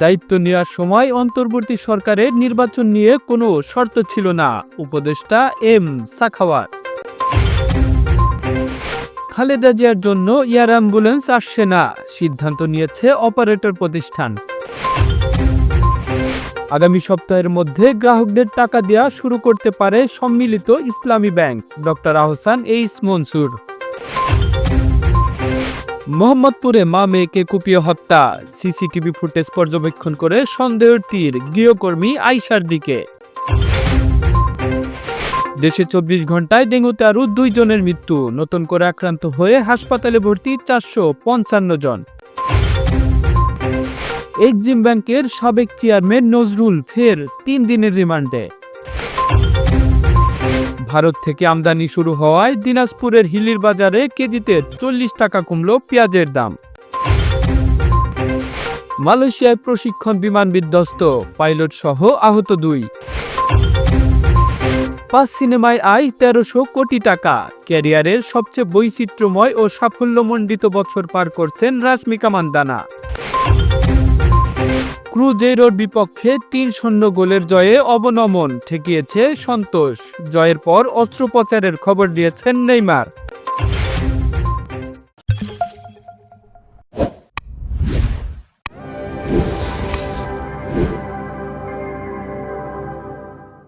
দায়িত্ব নেওয়ার সময় অন্তর্বর্তী সরকারের নির্বাচন নিয়ে কোনো শর্ত ছিল না, উপদেষ্টা এম সাখাওয়াত। খালেদা জিয়ার জন্য এয়ার অ্যাম্বুলেন্স আসছে না, সিদ্ধান্ত নিয়েছে অপারেটর প্রতিষ্ঠান। আগামী সপ্তাহের মধ্যে গ্রাহকদের টাকা দেওয়া শুরু করতে পারে Sammilito Islami bank, doctor Ahsan H Mansur. মোহাম্মদপুরে মা মেয়েকে কুপিয়ে হত্যা। সিসিটিভি ফুটেজ পর্যবেক্ষণ করে সন্দেহের তীর, গৃহকর্মী আইসার দিকে। দেশে চব্বিশ ঘন্টায় ডেঙ্গুতে আরও দুইজনের মৃত্যু। নতুন করে আক্রান্ত হয়ে হাসপাতালে ভর্তি চারশো পঞ্চান্ন জন। এক্সিম ব্যাংকের সাবেক চেয়ারম্যান নজরুল ফের তিন দিনের রিমান্ডে। ভারত থেকে আমদানি শুরু হওয়ায় দিনাজপুরের হিলির বাজারে কেজিতে চল্লিশ টাকা কমল পেঁয়াজের দাম। মালয়েশিয়ায় প্রশিক্ষণ বিমান বিধ্বস্ত, পাইলট সহ আহত দুই। পাঁচ সিনেমায় আয় তেরোশো কোটি টাকা। ক্যারিয়ারের সবচেয়ে বৈচিত্র্যময় ও সাফল্যমণ্ডিত বছর পার করছেন রাশমিকা মান্দানা। ক্রুজেরোর বিপক্ষে তিন শূন্য গোলের জয়ে অবনমন ঠেকিয়েছে সন্তোষ। জয়ের পর অস্ত্রোপচারের খবর দিয়েছেন নেইমার।